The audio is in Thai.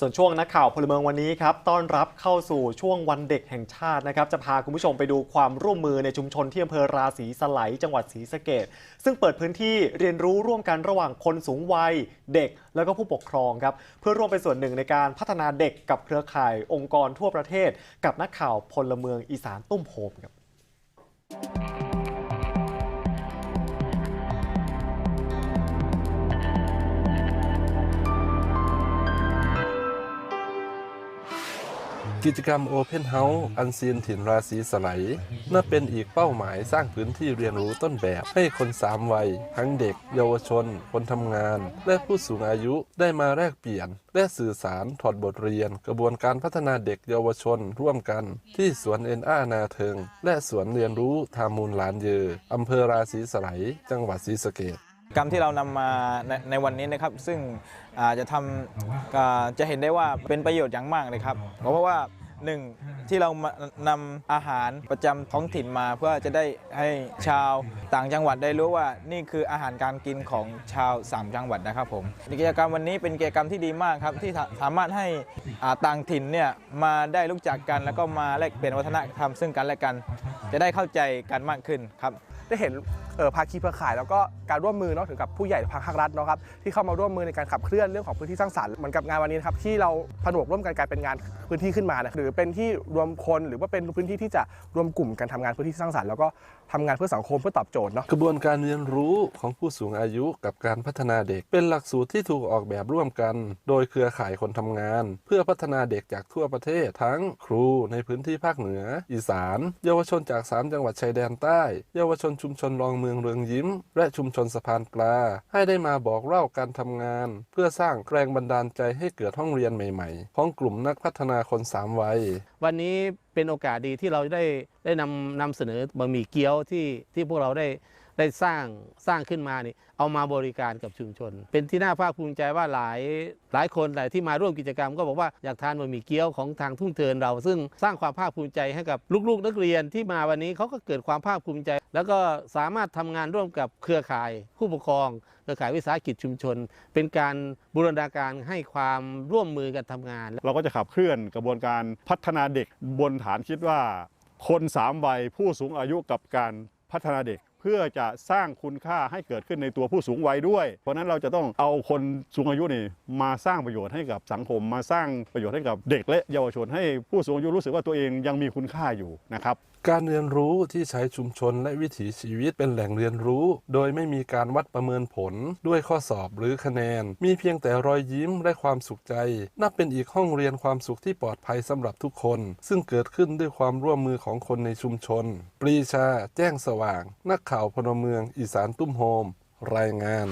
ส่วนช่วงนักข่าวพลเมืองวันนี้ครับต้อนรับเข้าสู่ช่วงวันเด็กแห่งชาตินะครับ จะพาคุณผู้ชมไปดูความร่วมมือในชุมชนที่อำเภอราศีสไลจังหวัดศรีสะเกดซึ่งเปิดพื้นที่เรียนรู้ร่วมกันระหว่างคนสูงวัย เด็ก แล้วก็ผู้ปกครองครับ เพื่อร่วมเป็นส่วนหนึ่งในการพัฒนาเด็กกับเครือข่ายองค์กรทั่วประเทศ กับนักข่าวพลเมืองอีสานตุ้มโฮมครับ กิจกรรม Open House อันซีนถิ่นราศีสไลนับเป็นอีกเป้าหมายสร้างพื้นที่เรียนรู้ต้นแบบให้คนสามวัย ทั้งเด็ก เยาวชน คนทำงาน และผู้สูงอายุได้มาแลกเปลี่ยน และสื่อสารถอดบทเรียน กระบวนการพัฒนาเด็กเยาวชนร่วมกัน ที่สวนเอ็นอานาเทิง และสวนเรียนรู้ทามูลหลานเยออำเภอราศีสไลจังหวัดศรีสะเกษ รรมที่เรานำมาในในวันนี้นะครับ ซึ่งอาจะทำอ่าจะเห็นได้ว่าเป็นประโยชน์อย่างมากเลยครับ เพราะว่าหนึ่งที่เรามานำอาหารประจำท้องถิ่นมา เพื่อจะได้ให้ชาวต่างจังหวัดได้รู้ว่านี่คืออาหารการกินของชาวสามจังหวัดนะครับผมกิจกรรมวันนี้เป็นกิจกรรมที่ดีมากครับ ที่สามารถให้ต่างถิ่นเนี่ยมาได้รู้จักกัน แล้วก็มาแลกเปลี่ยนวัฒนธรรมซึ่งกันและกัน จะได้เข้าใจกันมากขึ้นครับได้เห็น ภาคีเครือข่าย แล้วก็การร่วมมือเนาะถึงกับผู้ใหญ่ภาครัฐเนาะครับที่เข้ามาร่วมมือในการขับเคลื่อนเรื่องของพื้นที่สร้างสรรค์เหมือนกับงานวันนี้นะครับที่เราผนวกร่วมกันกลายเป็นงานพื้นที่ขึ้นมานะหรือเป็นที่รวมคนหรือว่าเป็นพื้นที่ที่จะรวมกลุ่มกันทำงานพื้นที่สร้างสรรค์แล้วก็ทำงานเพื่อสังคมเพื่อตอบโจทย์เนาะกระบวนการเรียนรู้ของผู้สูงอายุกับการพัฒนาเด็ก เป็นหลักสูตรที่ถูกออกแบบร่วมกัน โดยเครือข่ายคนทำงาน เพื่อพัฒนาเด็กจากทั่วประเทศ ทั้งครูในพื้นที่ภาคเหนือ อีสาน เยาวชนจาก 3 จังหวัดชายแดนใต้ เยาวชนชุมชนรองเมืองเรืองยิ้ม และชุมชนสะพานปลา ให้ได้มาบอกเล่าการทำงาน เพื่อสร้างแรงบันดาลใจให้เกิดห้องเรียนใหม่ ๆ ของกลุ่มนักพัฒนาคนสามวัย วันนี้เป็นโอกาสดีที่เราได้ได้นำนำเสนอบะหมี่เกี๊ยวที่ที่พวกเราได้ได้สร้างสร้างขึ้นมานี่เอามาบริการกับชุมชน เป็นที่น่าภาคภูมิใจว่าหลายหลายคนหลายที่มาร่วมกิจกรรม ก็บอกว่าอยากทานบะหมี่เกี๊ยวของทางทุ่งเทินเรา ซึ่งสร้างความภาคภูมิใจให้กับลูกๆ นักเรียนที่มาวันนี้เขาก็เกิดความภาคภูมิใจ แล้วก็สามารถทำงานร่วมกับเครือข่ายผู้ปกครอง เครือข่ายวิสาหกิจชุมชน เป็นการบูรณาการให้ความร่วมมือกันทำงาน เราก็จะขับเคลื่อนกระบวนการพัฒนาเด็กบนฐานคิดว่า คนสามวัยผู้สูงอายุกับการพัฒนาเด็กเพื่อจะสร้างคุณค่าให้เกิดขึ้นในตัวผู้สูงวัยด้วย เพราะนั้นเราจะต้องเอาคนสูงอายุนี่มาสร้างประโยชน์ให้กับสังคม มาสร้างประโยชน์ให้กับเด็กและเยาวชนให้ผู้สูงอายุรู้สึกว่าตัวเองยังมีคุณค่าอยู่นะครับการเรียนรู้ที่ใช้ชุมชนและวิถีชีวิตเป็นแหล่งเรียนรู้ โดยไม่มีการวัดประเมินผลด้วยข้อสอบหรือคะแนน มีเพียงแต่รอยยิ้มและความสุขใจ นับเป็นอีกห้องเรียนความสุขที่ปลอดภัยสำหรับทุกคน ซึ่งเกิดขึ้นด้วยความร่วมมือของคนในชุมชน ปรีชา แจ้งสว่าง นักข่าวพลเมือง อีสานตุ้มโฮม รายงาน